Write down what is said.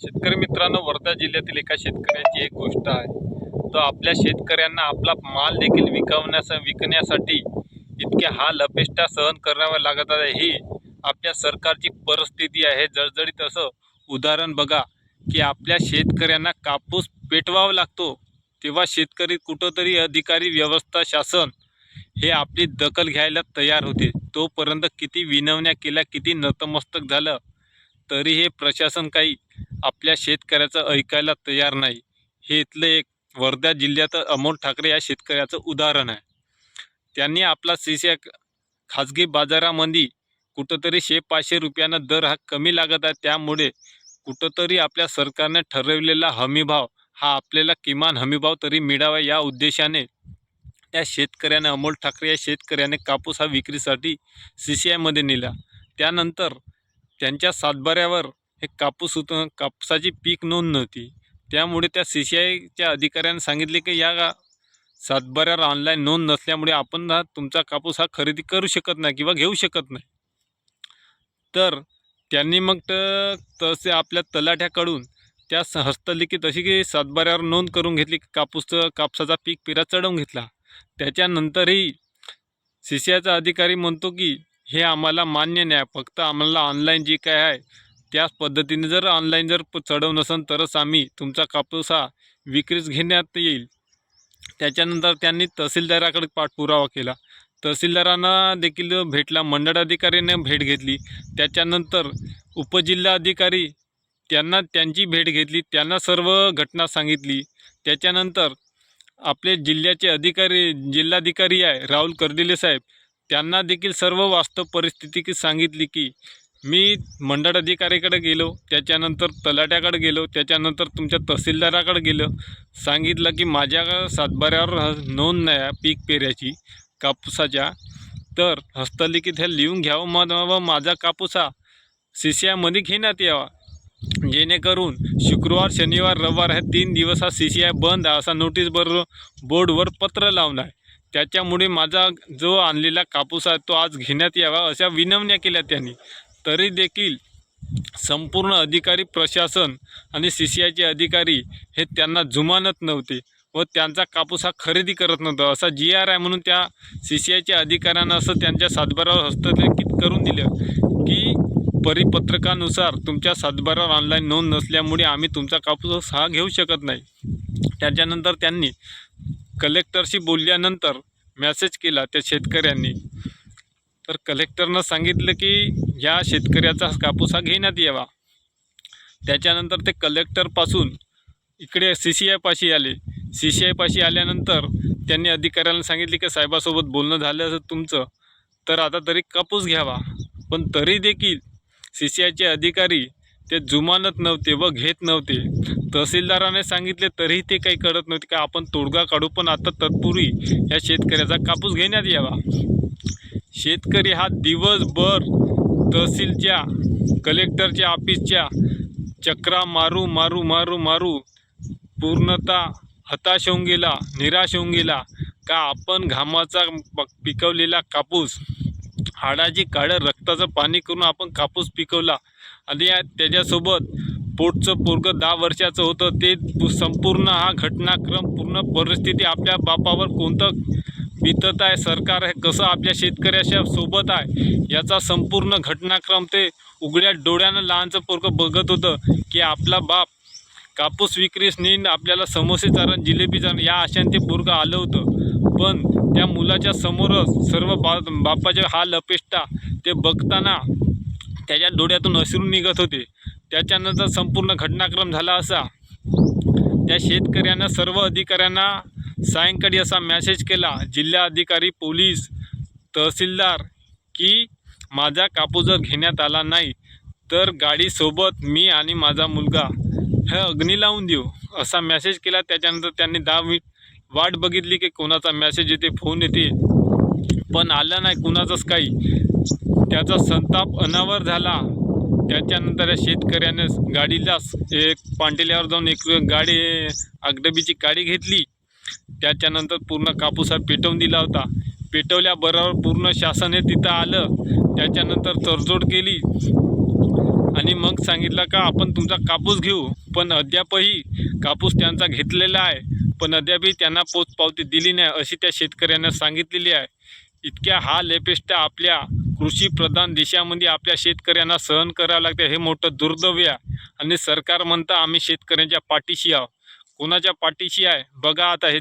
शेतकरी मित्रांनो वर्धा जिल्ह्यातील एका शेतकऱ्याची एक गोष्ट आहे. तो आपल्या शेतकऱ्यांना आपला माल देखील विकवण्यास विकण्यासाठी इतके हा लपेष्टा सहन कराव्या लागत आहे. ही आपल्या सरकारची परिस्थिती आहे. जळजळीत असं उदाहरण बघा की आपल्या शेतकऱ्यांना कापूस पेटवावा लागतो तेव्हा शेतकरी कुठंतरी अधिकारी व्यवस्था शासन हे आपली दखल घ्यायला तयार होते. तोपर्यंत किती विनवण्या केल्या किती नतमस्तक झालं तरी हे प्रशासन काही आपल्या शेतकऱ्याचं ऐकायला तयार नाही. हे इथलं एक वर्धा जिल्ह्यात अमोल ठाकरे या शेतकऱ्याचं उदाहरण आहे. त्यांनी आपला सीसी खाजगी बाजारामध्ये कुठंतरी शे पाचशे रुपयानं दर हा कमी लागत आहे. त्यामुळे कुठंतरी आपल्या सरकारने ठरवलेला हमीभाव हा आपल्याला किमान हमीभाव तरी मिळावा या उद्देशाने त्या शेतकऱ्याने अमोल ठाकरे या शेतकऱ्याने कापूस हा विक्रीसाठी सी सी आयमध्ये नेला. त्यानंतर त्यांच्या सातबाऱ्यावर हे कापूस होतं कापसाची पीक नोंद नव्हती. त्यामुळे त्या सी सी आयच्या अधिकाऱ्यांनी सांगितले की या सातबाऱ्यावर ऑनलाईन नोंद नसल्यामुळे आपण हा तुमचा कापूस हा खरेदी करू शकत नाही किंवा घेऊ शकत नाही. तर त्यांनी मग तसे आपल्या तलाठ्याकडून त्या हस्तलिखित अशी की सातबाऱ्यावर नोंद करून घेतली की कापूसचं कापसाचा पीक पिरा चढवून घेतला. त्याच्यानंतरही सी सी आयचा अधिकारी म्हणतो की हे आम्हाला मान्य नाही फक्त आम्हाला ऑनलाईन जी काय आहे त्याच पद्धतीने जर ऑनलाईन जर प- चढवून नसेल तरच आम्ही तुमचा कापूस हा विक्रीस घेण्यात येईल. त्याच्यानंतर त्यांनी तहसीलदाराकडे पाठपुरावा केला. तहसीलदारांना देखील भेटला मंडळाधिकाऱ्याने भेट घेतली. त्याच्यानंतर उपजिल्हाधिकारी त्यांना त्यांची भेट घेतली त्यांना सर्व घटना सांगितली. त्याच्यानंतर आपले जिल्ह्याचे अधिकारी जिल्हाधिकारी आहे राहुल कर्दिले साहेब त्यांना देखील सर्व वास्तव परिस्थिती की सांगितली की मी मंडळ अधिकाऱ्याकडे गेलो त्याच्यानंतर तलाट्याकडे गेलो त्याच्यानंतर तुमच्या तहसीलदाराकडे गेलो. सांगितलं की माझ्या सातबाऱ्यावर नोंद नाही आहे पीक पेऱ्याची कापूसाच्या. तर हस्तलिखित हे लिहून घ्यावं मग व माझा कापूस हा सी सी आयमध्ये घेण्यात यावा. जेणेकरून शुक्रवार शनिवार रविवार हे तीन दिवस हा सी सी आय बंद आहे असा नोटीस बर बोर्डवर पत्र लावून आहे. त्याच्यामुळे माझा जो आणलेला कापूस आहे तो आज घेण्यात यावा अशा विनवण्या केल्या त्यांनी. तरी देखील संपूर्ण अधिकारी प्रशासन आणि सी सी आयचे अधिकारी हे त्यांना जुमानत नव्हते व त्यांचा कापूस हा खरेदी करत नव्हता. असा जी आर आय म्हणून त्या सी सी आयच्या अधिकाऱ्यांना असं त्यांच्या सातबारावर हस्तलेखित करून दिलं की परिपत्रकानुसार तुमच्या सातबारावर ऑनलाईन नोंद नसल्यामुळे आम्ही तुमचा कापूस हा घेऊ शकत नाही. त्याच्यानंतर त्यांनी कलेक्टरशी बोलल्यानंतर मॅसेज केला त्या शेतकऱ्यांनी. तर कलेक्टरनं सांगितलं की या शेतकऱ्याचा कापूस हा घेण्यात यावा. त्याच्यानंतर ते कलेक्टरपासून इकडे सी सी आयपाशी आले. सी सी आयपाशी आल्यानंतर त्यांनी अधिकाऱ्याला सांगितले की साहेबासोबत बोलणं झालं असं तुमचं तर आता तरी कापूस घ्यावा. पण तरी देखील सी सी आयचे अधिकारी ते जुमानत नव्हते व घेत नव्हते. तहसीलदाराने सांगितले तरीही ते काही कळत नव्हते. का आपण तोडगा काढू पण आता तत्पूर्वी या शेतकऱ्याचा कापूस घेण्यात यावा. शेतकरी हा दिवसभर तहसीलच्या कलेक्टरच्या ऑफिसच्या चक्रा मारू मारू मारू मारू पूर्णतः हताश होऊन गेला निराश होऊन गेला. का आपण घामाचा प- पिकवलेला कापूस हाडाची काळं रक्ताचं पाणी करून आपण कापूस पिकवला. आणि या त्याच्यासोबत पोटचं पोरगं दहा वर्षाचं होतं. ते संपूर्ण हा घटनाक्रम पूर्ण परिस्थिती आपल्या बापावर कोणतं बितत आहे सरकार आहे कसं आपल्या शेतकऱ्याच्या सोबत आहे याचा संपूर्ण घटनाक्रम ते उघड्या डोळ्यानं लहानचं पोरगं बघत होतं की आपला बाप कापूस विक्रीस नेईन आपल्याला समोसे चारण जिलेबी चारण या आशाने ते पोरगं आलं होतं. पण त्या मुलाच्या समोरच सर्व बा बापाच्या हा लपेष्टा ते बघताना त्याच्या डोळ्यातून अश्रू निघत होते. त्याच्यानंतर संपूर्ण घटनाक्रम झाला असा. त्या शेतकऱ्यांना सर्व अधिकाऱ्यांना सायंकाळी असा मॅसेज केला जिल्हा अधिकारी पोलीस तहसीलदार की माझा कापूस जर घेण्यात आला नाही तर गाडीसोबत मी आणि माझा मुलगा हे अग्नी लावून देऊ असा मॅसेज केला. त्याच्यानंतर त्यांनी दहा मिनिट वाट बघितली की कोणाचा मॅसेज येते फोन येते. पण आला नाही कुणाचंच काही. त्याचा संताप अनावर झाला. त्याच्यानंतर या शेतकऱ्याने गाडीलाच एक पांटेल्यावर जाऊन एक गाडी आगडबीची गाडी घेतली. त्याच्यानंतर पूर्ण कापूस हा पेटवून दिला होता. पेटवल्याबरोबर पूर्ण शासन हे तिथं आलं. त्याच्यानंतर तडजोड केली. आणि मग सांगितलं का आपण तुमचा कापूस घेऊ पण अद्यापही कापूस त्यांचा घेतलेला आहे. पण अद्यापही त्यांना पोचपावती दिली नाही अशी त्या शेतकऱ्यांना सांगितलेली आहे. इतक्या हा लेपेस्ट आपल्या कृषीप्रधान देशामध्ये आपल्या शेतकऱ्यांना सहन करावं लागतं हे मोठं दुर्दैव आहे. आणि सरकार म्हणतं आम्ही शेतकऱ्यांच्या पाठीशी आहोत. कोणाच्या पाठीशी आहे? बघा आता हे